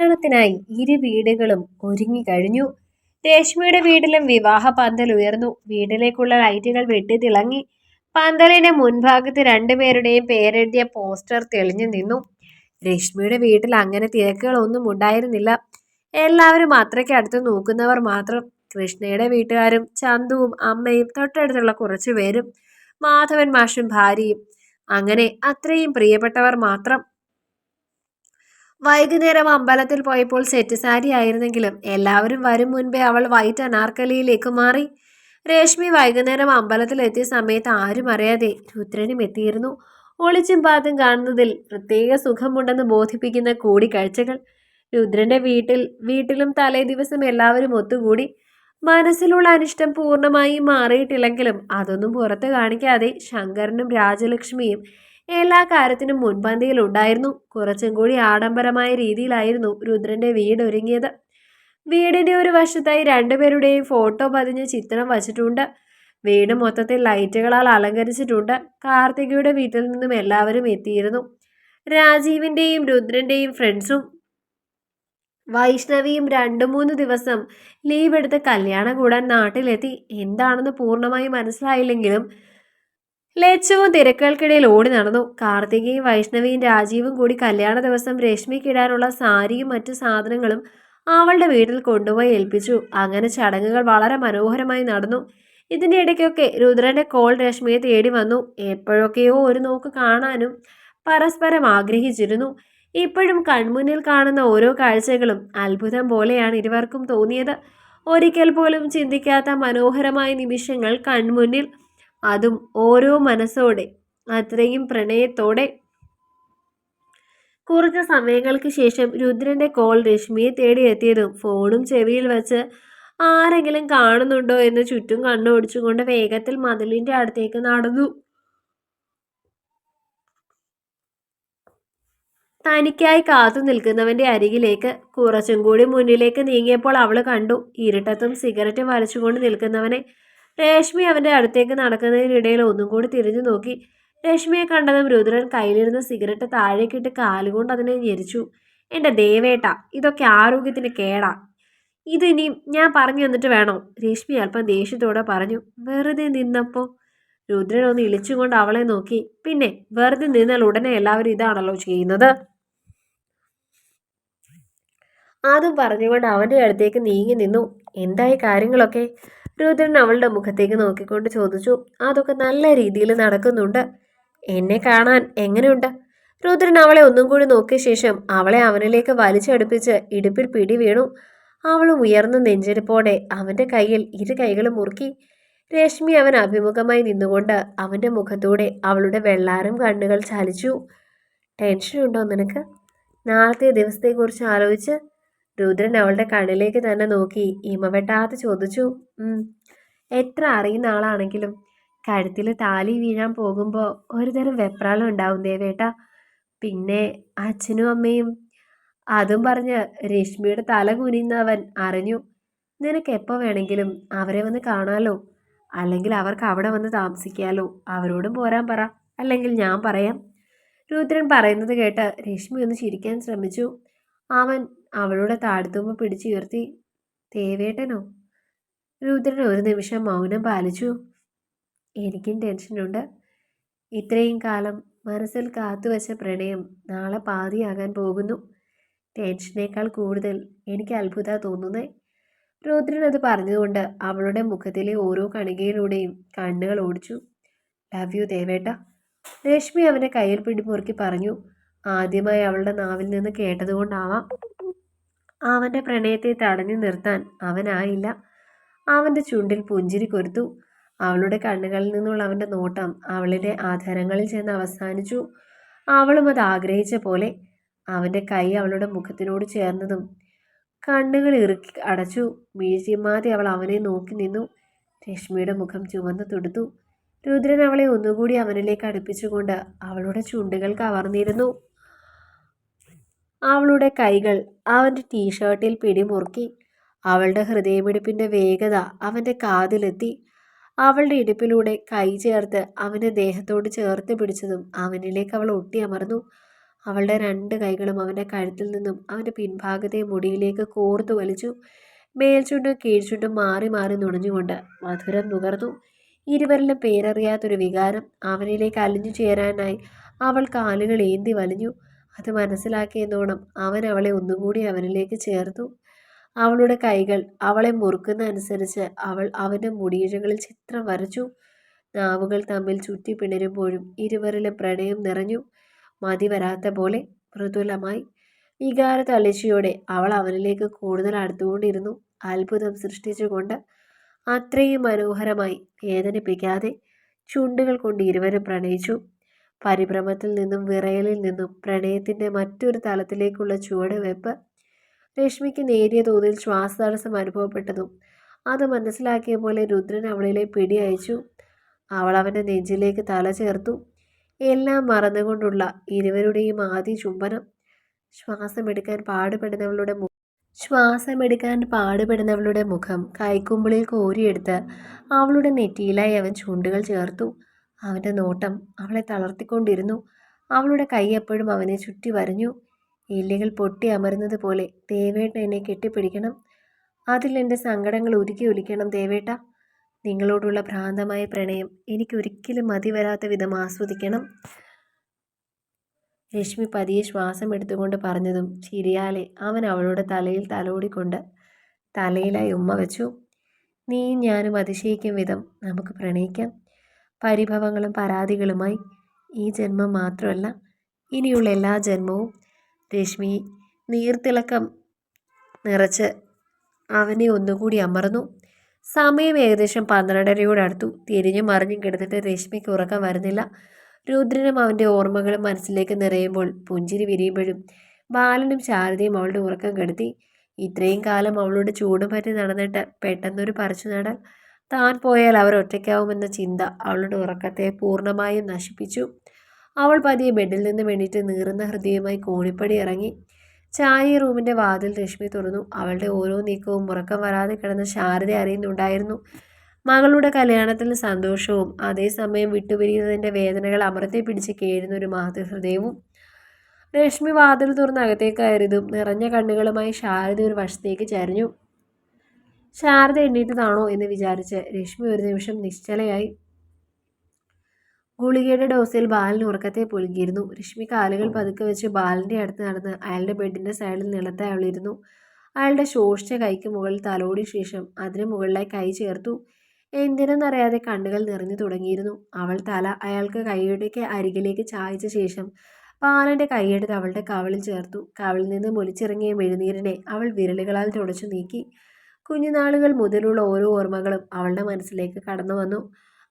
കല്യാണത്തിനായി ഇരു വീടുകളും ഒരുങ്ങി കഴിഞ്ഞു. രേഷ്മിയുടെ വീട്ടിലും വിവാഹ പന്തൽ ഉയർന്നു. വീട്ടിലേക്കുള്ള ലൈറ്റുകൾ വെട്ടിത്തിളങ്ങി പന്തലിന്റെ മുൻഭാഗത്ത് രണ്ടുപേരുടെയും പേരെഴുതിയ പോസ്റ്റർ തെളിഞ്ഞു നിന്നു. രശ്മിയുടെ വീട്ടിൽ അങ്ങനെ തിരക്കുകളൊന്നും ഉണ്ടായിരുന്നില്ല. എല്ലാവരും അത്രയ്ക്ക് അടുത്ത് നോക്കുന്നവർ മാത്രം. കൃഷ്ണയുടെ വീട്ടുകാരും ചന്തുവും അമ്മയും തൊട്ടടുത്തുള്ള കുറച്ചു പേരും മാധവൻ മാഷും ഭാര്യയും. അങ്ങനെ അത്രയും പ്രിയപ്പെട്ടവർ മാത്രം. വൈകുന്നേരം അമ്പലത്തിൽ പോയപ്പോൾ സെറ്റ് സാരി ആയിരുന്നെങ്കിലും എല്ലാവരും വരും മുൻപേ അവൾ വൈറ്റ് അനാർക്കലിയിലേക്ക് മാറി. രേഷ്മി വൈകുന്നേരം അമ്പലത്തിലെത്തിയ സമയത്ത് ആരും അറിയാതെ രുദ്രനും എത്തിയിരുന്നു. ഒളിച്ചും പാത്തും കാണുന്നതിൽ പ്രത്യേക സുഖമുണ്ടെന്ന് ബോധിപ്പിക്കുന്ന കൂടിക്കാഴ്ചകൾ. രുദ്രന്റെ വീട്ടിൽ വീട്ടിലും തലേ ദിവസം എല്ലാവരും ഒത്തുകൂടി. മനസ്സിലുള്ള അനിഷ്ടം പൂർണമായും മാറിയിട്ടില്ലെങ്കിലും അതൊന്നും പുറത്ത് കാണിക്കാതെ ശങ്കരനും രാജലക്ഷ്മിയും എല്ലാ കാര്യത്തിനും മുൻപന്തിയിൽ ഉണ്ടായിരുന്നു കുറച്ചും കൂടി ആഡംബരമായ രീതിയിലായിരുന്നു രുദ്രന്റെ വീട് ഒരുങ്ങിയത്. വീടിന്റെ ഒരു വശത്തായി രണ്ടുപേരുടെയും ഫോട്ടോ പതിഞ്ഞ ചിത്രം വച്ചിട്ടുണ്ട്. വീട് മൊത്തത്തിൽ ലൈറ്റുകളാൽ അലങ്കരിച്ചിട്ടുണ്ട്. കാർത്തികയുടെ വീട്ടിൽ നിന്നും എല്ലാവരും എത്തിയിരുന്നു. രാജീവിന്റെയും രുദ്രന്റെയും ഫ്രണ്ട്സും വൈഷ്ണവിയും രണ്ടു മൂന്ന് ദിവസം ലീവ് എടുത്ത് കല്യാണം കൂടാൻ നാട്ടിലെത്തി. എന്താണെന്ന് പൂർണമായി മനസ്സിലായില്ലെങ്കിലും ലച്ചവും തിരക്കുകൾക്കിടയിൽ ഓടി നടന്നു. കാർത്തികയും വൈഷ്ണവിയും രാജീവും കൂടി കല്യാണ ദിവസം രശ്മിക്കിടാനുള്ള സാരിയും മറ്റു സാധനങ്ങളും അവളുടെ വീട്ടിൽ കൊണ്ടുപോയി ഏൽപ്പിച്ചു. അങ്ങനെ ചടങ്ങുകൾ വളരെ മനോഹരമായി നടന്നു. ഇതിന്റെ ഇടയ്ക്കൊക്കെ രുദ്രന്റെ കോൾ രശ്മിയെ തേടി വന്നു. എപ്പോഴൊക്കെയോ ഒരു നോക്ക് കാണാനും പരസ്പരം ആഗ്രഹിച്ചിരുന്നു. ഇപ്പോഴും കൺമുന്നിൽ കാണുന്ന ഓരോ കാഴ്ചകളും അത്ഭുതം പോലെയാണ് ഇരുവർക്കും തോന്നിയത്. ഒരിക്കൽ പോലും ചിന്തിക്കാത്ത മനോഹരമായ നിമിഷങ്ങൾ കൺമുന്നിൽ അതും ഓരോ മനസ്സോടെ അത്രയും പ്രണയത്തോടെ. കുറച്ച് സമയങ്ങൾക്ക് ശേഷം രുദ്രന്റെ കോൾ രശ്മിയെ തേടി എത്തിയതും ഫോണും ചെവിയിൽ വെച്ച് ആരെങ്കിലും കാണുന്നുണ്ടോ എന്ന് ചുറ്റും കണ്ണോടിച്ചുകൊണ്ട് വേഗത്തിൽ മതിലിന്റെ അടുത്തേക്ക് നടന്നു. തനിക്കായി കാത്തു നിൽക്കുന്നവന്റെ അരികിലേക്ക് കുറച്ചും കൂടി മുന്നിലേക്ക് നീങ്ങിയപ്പോൾ അവൾ കണ്ടു. ഇരുട്ടത്തും സിഗരറ്റ് വലിച്ചുകൊണ്ട് നിൽക്കുന്നവനെ രേഷ്മി അവന്റെ അടുത്തേക്ക് നടക്കുന്നതിനിടയിൽ ഒന്നും കൂടി തിരിഞ്ഞു നോക്കി. രശ്മിയെ കണ്ടതും രുദ്രൻ കയ്യിലിരുന്ന സിഗരറ്റ് താഴേക്കിട്ട് കാലുകൊണ്ട് അതിനെ ഞെരിച്ചു. എന്റെ ദേവേട്ട ഇതൊക്കെ ആരോഗ്യത്തിന് കേടാ. ഇതിനി ഞാൻ പറഞ്ഞു തന്നിട്ട് വേണോ? രേഷ്മി അല്പം ദേഷ്യത്തോടെ പറഞ്ഞു. വെറുതെ നിന്നപ്പോൾ രുദ്രൻ ഒന്ന് ഇളിച്ചുകൊണ്ട് അവളെ നോക്കി. പിന്നെ വെറുതെ നിന്നാൽ ഉടനെ എല്ലാവരും ഇതാണല്ലോ ചെയ്യുന്നത്? അതും പറഞ്ഞുകൊണ്ട് അവന്റെ അടുത്തേക്ക് നീങ്ങി നിന്നു. എന്തായി കാര്യങ്ങളൊക്കെ? രുദ്രൻ അവളുടെ മുഖത്തേക്ക് നോക്കിക്കൊണ്ട് ചോദിച്ചു അതൊക്കെ നല്ല രീതിയിൽ നടക്കുന്നുണ്ട്. എന്നെ കാണാൻ എങ്ങനെയുണ്ട്? രുദ്രൻ അവളെ ഒന്നും കൂടി നോക്കിയ ശേഷം അവളെ അവനിലേക്ക് വലിച്ചടുപ്പിച്ച് ഇടുപ്പിൽ പിടി വീണു. അവൾ ഉയർന്ന നെഞ്ചെടുപ്പോടെ അവന്റെ കയ്യിൽ ഇരു കൈകളും മുറുക്കി. രശ്മി അവൻ അഭിമുഖമായി നിന്നുകൊണ്ട് അവന്റെ മുഖത്തൂടെ അവളുടെ വെള്ളാരം കണ്ണുകൾ ചലിച്ചു. ടെൻഷനുണ്ടോ നിനക്ക്? നാളത്തെ ദിവസത്തെക്കുറിച്ച് ആലോചിച്ച് രുദ്രൻ അവളുടെ കണ്ണിലേക്ക് തന്നെ നോക്കി ഇമവെട്ടാതെ ചോദിച്ചു എത്ര അറിയുന്ന ആളാണെങ്കിലും കഴുത്തിൽ താലി വീഴാൻ പോകുമ്പോൾ ഒരുതരം വെപ്രാളം ഉണ്ടാവും ദേവേട്ട. പിന്നെ അച്ഛനും അമ്മയും. അതും പറഞ്ഞ് രശ്മിയുടെ തല കുനിയുന്നവൻ അറിഞ്ഞു നിനക്ക് എപ്പോൾ വേണമെങ്കിലും അവരെ വന്ന് കാണാലോ? അല്ലെങ്കിൽ അവർക്ക് അവിടെ വന്ന് താമസിക്കാലോ? അവരോടും പോരാൻ പറ. അല്ലെങ്കിൽ ഞാൻ പറയാം. രുദ്രൻ പറയുന്നത് കേട്ട് രശ്മി ഒന്ന് ചിരിക്കാൻ ശ്രമിച്ചു. അവൻ അവളുടെ താഴ്ത്തുമ്പ് പിടിച്ചുയർത്തി ദേവേട്ടനോ? രുദ്രൻ ഒരു നിമിഷം മൗനം പാലിച്ചു. എനിക്കും ടെൻഷനുണ്ട്. ഇത്രയും കാലം മനസ്സിൽ കാത്തുവച്ച പ്രണയം നാളെ പാതിയാകാൻ പോകുന്നു. ടെൻഷനേക്കാൾ കൂടുതൽ എനിക്ക് അത്ഭുത തോന്നുന്നേ. രുദ്രൻ അത് പറഞ്ഞുകൊണ്ട് അവളുടെ മുഖത്തിലെ ഓരോ കണികയിലൂടെയും കണ്ണുകൾ ഓടിച്ചു. Love you ദേവേട്ട. രശ്മി അവനെ കയ്യിൽ പിടിമുറുക്കി പറഞ്ഞു. ആദ്യമായി അവളുടെ നാവിൽ നിന്ന് കേട്ടതുകൊണ്ടാവാം. അവന്റെ പ്രണയത്തെ തടഞ്ഞു നിർത്താൻ അവനായില്ല. അവന്റെ ചുണ്ടിൽ പുഞ്ചിരി കൊരുത്തു. അവളുടെ കണ്ണുകളിൽ നിന്നുള്ള അവന്റെ നോട്ടം അവളുടെ ആധാരങ്ങളിൽ ചെന്ന് അവസാനിച്ചു. അവളും അത് ആഗ്രഹിച്ച പോലെ അവന്റെ കൈ അവളുടെ മുഖത്തിനോട് ചേർന്നതും കണ്ണുകൾ ഇറുക്കി അടച്ചു. വീഴ്ചിമാതെ അവൾ അവനെ നോക്കി നിന്നു. രശ്മിയുടെ മുഖം ചുവന്നു തൊടുത്തു. രുദ്രൻ അവളെ ഒന്നുകൂടി അവനിലേക്ക് അടുപ്പിച്ചുകൊണ്ട് അവളുടെ ചുണ്ടുകൾ കവർന്നിരുന്നു. അവളുടെ കൈകൾ അവന്റെ ടീഷർട്ടിൽ പിടിമുറുക്കി. അവളുടെ ഹൃദയമിടിപ്പിന്റെ വേഗത അവന്റെ കാതിലെത്തി. അവളുടെ ഇടുപ്പിലൂടെ കൈ ചേർത്ത് അവന്റെ ദേഹത്തോട് ചേർത്ത് പിടിച്ചതും അവനിലേക്ക് അവൾ ഒട്ടിയമർന്നു. അവളുടെ രണ്ട് കൈകളും അവന്റെ കഴുത്തിൽ നിന്നും അവന്റെ പിൻഭാഗത്തെ മുടിയിലേക്ക് കോർത്തു വലിച്ചു. മേൽചുണ്ടും കീഴ്ചുണ്ടും മാറി മാറി നുണഞ്ഞുകൊണ്ട് മധുരം നുകർന്നു. ഇരുവരിലും പേരറിയാത്തൊരു വികാരം അവനിലേക്ക് അലിഞ്ഞു ചേരാനായി അവൾ കാലുകൾ ഏന്തി വലിഞ്ഞു. അത് മനസ്സിലാക്കിയെന്നോണം അവൻ അവളെ ഒന്നുകൂടി അവനിലേക്ക് ചേർത്തു. അവളുടെ കൈകൾ അവളെ മുറുക്കുന്ന അനുസരിച്ച് അവൾ അവന്റെ മുടിയിഴകളിൽ ചിത്രം വരച്ചു. നാവുകൾ തമ്മിൽ ചുറ്റി പിണരുമ്പോഴും ഇരുവരിലെ പ്രണയം നിറഞ്ഞു. മതി വരാത്ത പോലെ മൃദുലമായി. വികാര തളിച്ചയോടെ അവൾ അവനിലേക്ക് കൂടുതൽ അടുത്തുകൊണ്ടിരുന്നു. അത്ഭുതം സൃഷ്ടിച്ചുകൊണ്ട് അത്രയും മനോഹരമായി വേദനിപ്പിക്കാതെ ചുണ്ടുകൾ കൊണ്ട് ഇരുവരും പ്രണയിച്ചു. പരിഭ്രമത്തിൽ നിന്നും വിറയലിൽ നിന്നും പ്രണയത്തിന്റെ മറ്റൊരു തലത്തിലേക്കുള്ള ചുവടുവെപ്പ് രശ്മിക്ക് നേരിയ തോതിൽ ശ്വാസതടസ്സം അനുഭവപ്പെട്ടതും അത് മനസ്സിലാക്കിയ പോലെ രുദ്രൻ അവളിലെ പിടി അയച്ചു. അവൾ അവന്റെ നെഞ്ചിലേക്ക് തല ചേർത്തു. എല്ലാം മറന്നുകൊണ്ടുള്ള ഇരുവരുടെയും ആദ്യ ചുംബനം. ശ്വാസമെടുക്കാൻ പാടുപെടുന്നവളുടെ ശ്വാസമെടുക്കാൻ പാടുപെടുന്നവളുടെ മുഖം കൈക്കുമ്പിളിൽ കോരിയെടുത്ത് അവളുടെ നെറ്റിയിലായി അവൻ ചുണ്ടുകൾ ചേർത്തു. അവന്റെ നോട്ടം അവളെ തളർത്തിക്കൊണ്ടിരുന്നു. അവളുടെ കൈ എപ്പോഴും അവനെ ചുറ്റി വരഞ്ഞു. എല്ലുകൾ പൊട്ടി അമരുന്നത് പോലെ ദേവേട്ട എന്നെ കെട്ടിപ്പിടിക്കണം. അതിൽ എന്റെ സങ്കടങ്ങൾ ഉരുക്കി ഒലിക്കണം ദേവേട്ട. നിങ്ങളോടുള്ള ഭ്രാന്തമായ പ്രണയം എനിക്കൊരിക്കലും മതി വരാത്ത വിധം ആസ്വദിക്കണം രശ്മി പതിയെ ശ്വാസം എടുത്തുകൊണ്ട് പറഞ്ഞതും ചിരിയാലെ അവൻ അവളുടെ തലയിൽ തലോടിക്കൊണ്ട് തലയിലായി ഉമ്മ വെച്ചു. നീയും ഞാനും അതിശയിക്കും വിധം നമുക്ക് പ്രണയിക്കാം. പരിഭവങ്ങളും പരാതികളുമായി ഈ ജന്മം മാത്രമല്ല ഇനിയുള്ള എല്ലാ ജന്മവും രശ്മി നീർത്തിളക്കം നിറച്ച് അവനെ ഒന്നുകൂടി അമർന്നു. സമയം ഏകദേശം പന്ത്രണ്ടരയോട് അടുത്തു തിരിഞ്ഞു മറിഞ്ഞും കിടന്നിട്ട് രശ്മിക്ക് ഉറക്കം വരുന്നില്ല. രുദ്രനും അവന്റെ ഓർമ്മകളും മനസ്സിലേക്ക് നിറയുമ്പോൾ പുഞ്ചിരി വിരിയുമ്പോഴും ബാലനും ശാരദയും അവളുടെ ഉറക്കം കെടുത്തി. ഇത്രയും കാലം അവളോട് ചൂടും പറ്റി നടന്നിട്ട് പെട്ടെന്നൊരു പറിച്ചു നടൽ താൻ പോയാൽ അവർ ഒറ്റയ്ക്കാവുമെന്ന ചിന്ത അവളുടെ ഉറക്കത്തെ പൂർണമായും നശിപ്പിച്ചു. അവൾ പതിയെ ബെഡിൽ നിന്ന് വേണ്ടിയിട്ട് നീറുന്ന ഹൃദയമായി കോണിപ്പടി ഇറങ്ങി. ചായ റൂമിന്റെ വാതിൽ രശ്മി തുറന്നു. അവളുടെ ഓരോ നീക്കവും ഉറക്കം വരാതെ കിടന്ന ശാരദ അറിയുന്നുണ്ടായിരുന്നു. മകളുടെ കല്യാണത്തിൽ സന്തോഷവും അതേസമയം വിട്ടുപിരിയുന്നതിന്റെ വേദനകൾ അമൃത്തെ പിടിച്ച് കേഴുന്ന ഒരു മാതൃഹൃദയവും രശ്മി വാതിൽ തുറന്ന് അകത്തേക്ക് കയറിയതും നിറഞ്ഞ കണ്ണുകളുമായി ശാരദ ഒരു വശത്തേക്ക് ചരിഞ്ഞു. ശാരദ എണ്ണീറ്റതാണോ എന്ന് വിചാരിച്ച് രശ്മി ഒരു നിമിഷം നിശ്ചലയായി ഗുളികയുടെ ഡോസിൽ ബാലിന് ഉറക്കത്തെ പൊലുകിയിരുന്നു രശ്മി കാലുകൾ പതുക്കെ വെച്ച് ബാലിന്റെ അടുത്ത് നടന്ന് അയാളുടെ ബെഡിന്റെ സൈഡിൽ നിലത്തെ അവളിരുന്നു അയാളുടെ ശോഷിച്ച കൈക്ക് മുകളിൽ തലോടിയ ശേഷം അതിന് മുകളിലായി കൈ ചേർത്തു. എന്തിനെന്നറിയാതെ കണ്ണുകൾ നിറഞ്ഞു തുടങ്ങിയിരുന്നു. അവൾ തല അയാൾക്ക് കൈയുടെ അരികിലേക്ക് ചായച്ച ശേഷം ബാലന്റെ കൈയെടുത്ത് അവളുടെ കവളിൽ ചേർത്തു. കവളിൽ നിന്ന് മുലിച്ചിറങ്ങിയ മെഴുനീരിനെ അവൾ വിരലുകളാൽ തുടച്ചു നീക്കി. കുഞ്ഞുനാളുകൾ മുതലുള്ള ഓരോ ഓർമ്മകളും അവളുടെ മനസ്സിലേക്ക് കടന്നു വന്നു.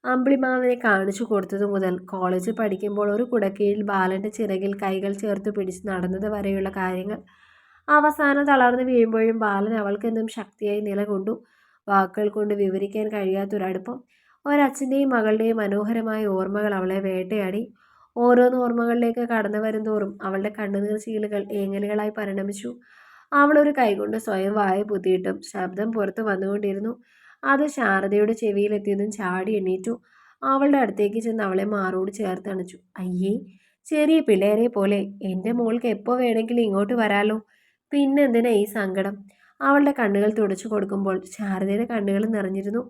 അമ്പിളിമാവിനെ കാണിച്ചു കൊടുത്തതു മുതൽ കോളേജിൽ പഠിക്കുമ്പോൾ ഒരു കുടക്കീഴിൽ ബാലന്റെ ചിറകിൽ കൈകൾ ചേർത്ത് പിടിച്ച് നടന്നത് വരെയുള്ള കാര്യങ്ങൾ. അവസാനം തളർന്നു വീഴുമ്പോഴും ബാലൻ അവൾക്കെന്നും ശക്തിയായി നിലകൊണ്ടു. വാക്കുകൾ കൊണ്ട് വിവരിക്കാൻ കഴിയാത്തൊരടുപ്പം ഒരച്ഛന്റെയും മകളുടെയും മനോഹരമായ ഓർമ്മകൾ അവളെ വേട്ടയാടി. ഓരോന്ന് ഓർമ്മകളിലേക്ക് കടന്നു വരുന്തോറും അവളുടെ കണ്ണുനീർ ചീലുകൾ ഏങ്ങലുകളായി പരിണമിച്ചു. അവളൊരു കൈകൊണ്ട് സ്വയം വായ പൊത്തിയിട്ടും ശബ്ദം പുറത്തു വന്നുകൊണ്ടിരുന്നു. അത് ശാരദയുടെ ചെവിയിലെത്തിയതും ചാടി എണ്ണീറ്റു അവളുടെ അടുത്തേക്ക് ചെന്ന് അവളെ മാറോട് ചേർത്തണച്ചു അയ്യേ ചെറിയ പിള്ളേരെ പോലെ എന്റെ മോൾക്ക് എപ്പോൾ വേണമെങ്കിലും ഇങ്ങോട്ട് വരാലോ? പിന്നെന്തിനാ ഈ സങ്കടം? അവളുടെ കണ്ണുകൾ തുടച്ചു കൊടുക്കുമ്പോൾ ശാരദയുടെ കണ്ണുകൾ നിറഞ്ഞിരുന്നു.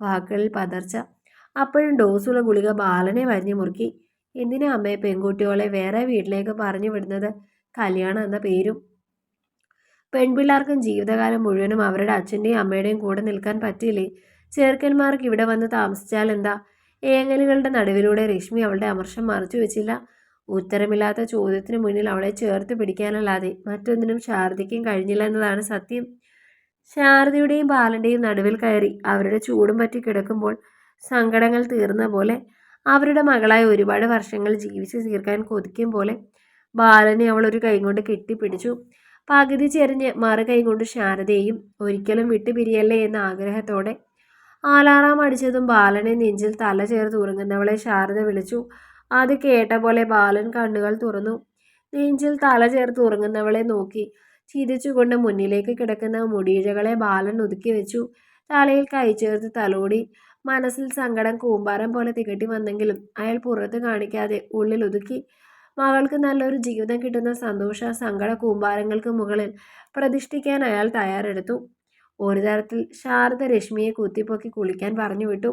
വാക്കുകളിൽ പതർച്ച. അപ്പോഴും ഡോസുള്ള ഗുളിക ബാലനെ വരിഞ്ഞു മുറുക്കി. എന്തിനാ അമ്മയെ പെൺകുട്ടികളെ വേറെ വീട്ടിലേക്ക് പറഞ്ഞു വിടുന്നത്? കല്യാണം എന്ന പേരും പെൺപിള്ളേർക്കും ജീവിതകാലം മുഴുവനും അവരുടെ അച്ഛന്റെയും അമ്മയുടെയും കൂടെ നിൽക്കാൻ പറ്റില്ലേ? ചെറുക്കന്മാർക്ക് ഇവിടെ വന്ന് താമസിച്ചാൽ എന്താ? ഏങ്ങലുകളുടെ നടുവിലൂടെ രശ്മി അവളുടെ അമർഷം മറച്ചു വെച്ചില്ല. ഉത്തരമില്ലാത്ത ചോദ്യത്തിന് മുന്നിൽ അവളെ ചേർത്ത് പിടിക്കാനല്ലാതെ മറ്റൊന്നിനും ശാരദയ്ക്കും കഴിഞ്ഞില്ല എന്നതാണ് സത്യം. ശാരദയുടെയും ബാലന്റെയും നടുവിൽ കയറി അവരുടെ ചൂടും പറ്റി കിടക്കുമ്പോൾ സങ്കടങ്ങൾ തീർന്ന പോലെ അവരുടെ മകളായി ഒരുപാട് വർഷങ്ങൾ ജീവിച്ച് തീർക്കാൻ കൊതിക്കും പോലെ ബാലനെ അവൾ ഒരു കൈ കൊണ്ട് കെട്ടിപ്പിടിച്ചു. പകുതി ചെറിഞ്ഞ് മറു കൈ കൊണ്ട് ശാരദയും ഒരിക്കലും വിട്ടുപിരിയല്ലേ എന്ന ആഗ്രഹത്തോടെ ആലാറാം അടിച്ചതും ബാലനെ നെഞ്ചിൽ തല ചേർത്ത് ഉറങ്ങുന്നവളെ ശാരദ വിളിച്ചു. അത് കേട്ട പോലെ ബാലൻ കണ്ണുകൾ തുറന്നു. നെഞ്ചിൽ തല ചേർത്ത് ഉറങ്ങുന്നവളെ നോക്കി. ചിരിച്ചുകൊണ്ട് മുന്നിലേക്ക് കിടക്കുന്ന മുടിയിഴകളെ ബാലൻ ഒതുക്കി വെച്ചു. തലയിൽ കൈ ചേർത്ത് തലോടി. മനസ്സിൽ സങ്കടം കൂമ്പാരം പോലെ തികട്ടി വന്നെങ്കിലും അയാൾ പുറത്ത് കാണിക്കാതെ ഉള്ളിൽ ഒതുക്കി. മകൾക്ക് നല്ലൊരു ജീവിതം കിട്ടുന്ന സന്തോഷ സങ്കട കൂമ്പാരങ്ങൾക്ക് മുകളിൽ പ്രതിഷ്ഠിക്കാൻ അയാൾ തയ്യാറെടുത്തു. ഒരു തരത്തിൽ ശാരദ രശ്മിയെ കുത്തിപ്പൊക്കി കുളിക്കാൻ പറഞ്ഞു വിട്ടു.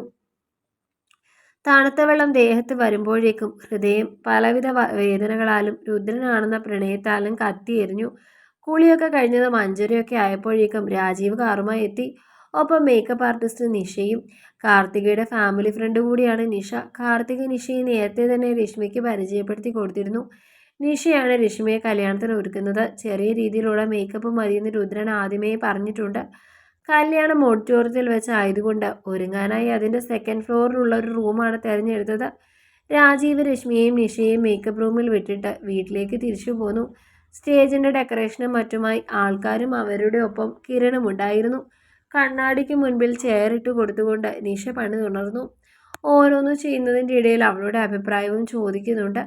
തണുത്ത വെള്ളം ദേഹത്ത് വരുമ്പോഴേക്കും ഹൃദയം പലവിധ വേദനകളാലും രുദ്രനാണെന്ന പ്രണയത്താലും കത്തിയെരിഞ്ഞു കുളിയൊക്കെ കഴിഞ്ഞത് മഞ്ചരിയൊക്കെ ആയപ്പോഴേക്കും രാജീവ് കാറുമായി എത്തി. ഒപ്പം മേക്കപ്പ് ആർട്ടിസ്റ്റ് നിഷയും കാർത്തികയുടെ ഫാമിലി ഫ്രണ്ട് കൂടിയാണ് നിഷ. കാർത്തിക നിഷയെ നേരത്തെ തന്നെ രശ്മിക്ക് പരിചയപ്പെടുത്തി കൊടുത്തിരുന്നു. നിഷയാണ് രശ്മിയെ കല്യാണത്തിന് ഒരുക്കുന്നത്. ചെറിയ രീതിയിലുള്ള മേക്കപ്പ് മതിയെന്ന് രുദ്രൻ ആദ്യമേ പറഞ്ഞിട്ടുണ്ട്. കല്യാണം ഓഡിറ്റോറിയത്തിൽ വെച്ചായതുകൊണ്ട് ഒരുങ്ങാനായി അതിന്റെ സെക്കൻഡ് ഫ്ലോറിലുള്ള ഒരു റൂമാണ് തിരഞ്ഞെടുത്തത്. രാജീവ് രശ്മിയെയും നിഷയെയും മേക്കപ്പ് റൂമിൽ വിട്ടിട്ട് വീട്ടിലേക്ക് തിരിച്ചു പോന്നു. സ്റ്റേജിന്റെ ഡെക്കറേഷനും മറ്റുമായി ആൾക്കാരും അവരുടെ ഒപ്പം കിരണും ഉണ്ടായിരുന്നു. കണ്ണാടിക്ക് മുൻപിൽ ചെയറിട്ട് കൊടുത്തുകൊണ്ട് നിഷ പണി തുടർന്നു ഓരോന്ന് ചെയ്യുന്നതിന്റെ ഇടയിൽ അവളുടെ അഭിപ്രായവും ചോദിക്കുന്നുണ്ട്.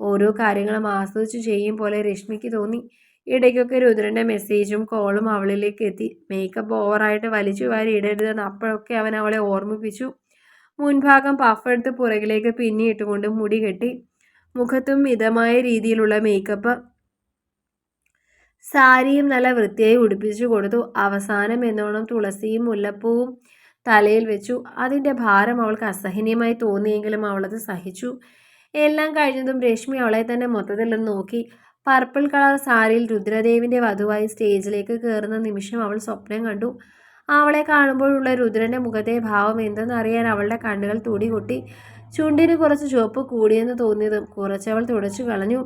ഓരോ കാര്യങ്ങളും ആസ്വദിച്ച് ചെയ്യും പോലെ രശ്മിക്ക് തോന്നി. ഇടയ്ക്കൊക്കെ രുദ്രന്റെ മെസ്സേജും കോളും അവളിലേക്ക് എത്തി. മേക്കപ്പ് ഓവറായിട്ട് വലിച്ചു വാരി ഇടരുതെന്ന് അപ്പോഴൊക്കെ അവൻ അവളെ ഓർമ്മിപ്പിച്ചു. മുൻഭാഗം പഫ് എടുത്ത് പുറകിലേക്ക് പിന്നിയിട്ടുകൊണ്ട് മുടി കെട്ടി. മുഖത്തും മിതമായ രീതിയിലുള്ള മേക്കപ്പ് സാരിയും നല്ല വൃത്തിയായി ഉടുപ്പിച്ചു കൊടുത്തു. അവസാനം എന്നോണം തുളസിയും മുല്ലപ്പൂവും തലയിൽ വെച്ചു. അതിന്റെ ഭാരം അവൾക്ക് അസഹനീയമായി തോന്നിയെങ്കിലും അവളത് സഹിച്ചു. എല്ലാം കഴിഞ്ഞതും രശ്മി അവളെ തന്നെ മൊത്തത്തിൽ നോക്കി. പർപ്പിൾ കളർ സാരിയിൽ രുദ്രദേവിന്റെ വധുവായി സ്റ്റേജിലേക്ക് കയറുന്ന നിമിഷം അവൾ സ്വപ്നം കണ്ടു. അവളെ കാണുമ്പോഴുള്ള രുദ്രന്റെ മുഖത്തെ ഭാവം എന്തെന്നറിയാൻ അവളുടെ കണ്ണുകൾ തുടികൊട്ടി. ചുണ്ടിന് കുറച്ച് ചുവപ്പ് കൂടിയെന്ന് തോന്നിയതും കുറച്ചവൾ തുടച്ചു കളഞ്ഞു.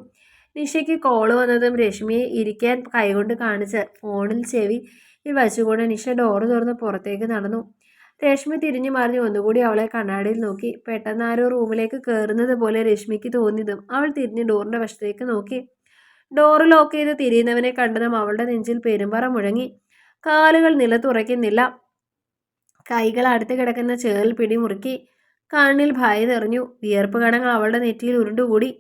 നിഷയ്ക്ക് കോൾ വന്നതും രശ്മിയെ ഇരിക്കാൻ കൈകൊണ്ട് കാണിച്ച് ഫോണിൽ ചെവി വച്ചുകൊണ്ട് നിഷ ഡോർ തുറന്ന് പുറത്തേക്ക് നടന്നു. രശ്മി തിരിഞ്ഞു മറിഞ്ഞ് ഒന്നുകൂടി അവളെ കണ്ണാടിയിൽ നോക്കി. പെട്ടെന്ന് ആരോ റൂമിലേക്ക് കയറുന്നത് പോലെ രശ്മിക്ക് തോന്നിയതും അവൾ തിരിഞ്ഞ് ഡോറിന്റെ വശത്തേക്ക് നോക്കി. ഡോർ ലോക്ക് ചെയ്ത് തിരിയുന്നവനെ കണ്ടതും അവളുടെ നെഞ്ചിൽ പെരുമ്പറ മുഴങ്ങി. കാലുകൾ നിലത്തുറയ്ക്കുന്നില്ല കൈകൾ അടുത്ത് കിടക്കുന്ന ചേറിൽ പിടിമുറുക്കി. കണ്ണിൽ ഭയം നിറഞ്ഞു. വിയർപ്പ് കണങ്ങൾ അവളുടെ നെറ്റിയിൽ ഉരുണ്ടുകൂടി.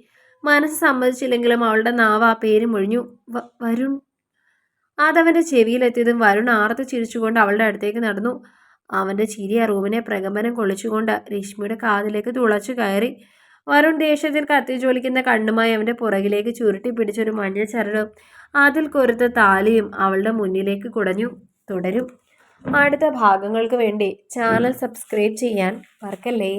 മനസ്സ് സമ്മതിച്ചില്ലെങ്കിലും അവളുടെ നാവ് ആ പേര് മൊഴിഞ്ഞു. വരുൺ. അതവന്റെ ചെവിയിലെത്തിയതും വരുൺ ആർത്ത് ചിരിച്ചുകൊണ്ട് അവളുടെ അടുത്തേക്ക് നടന്നു. അവന്റെ ചിരി ആ റൂമിനെ പ്രകമ്പനം കൊള്ളിച്ചുകൊണ്ട് രശ്മിയുടെ കാതിലേക്ക് തുളച്ചു കയറി. വരുൺ ദേഷ്യത്തിൽ കത്തി ജോലിക്കുന്ന കണ്ണുമായി അവന്റെ പുറകിലേക്ക് ചുരുട്ടി പിടിച്ചൊരു മഞ്ഞ ചരടും അതിൽ കൊരുത്ത താലിയും അവളുടെ മുന്നിലേക്ക് കുടഞ്ഞു. തുടരും. അടുത്ത ഭാഗങ്ങൾക്ക് വേണ്ടി ചാനൽ സബ്സ്ക്രൈബ് ചെയ്യാൻ മറക്കല്ലേ?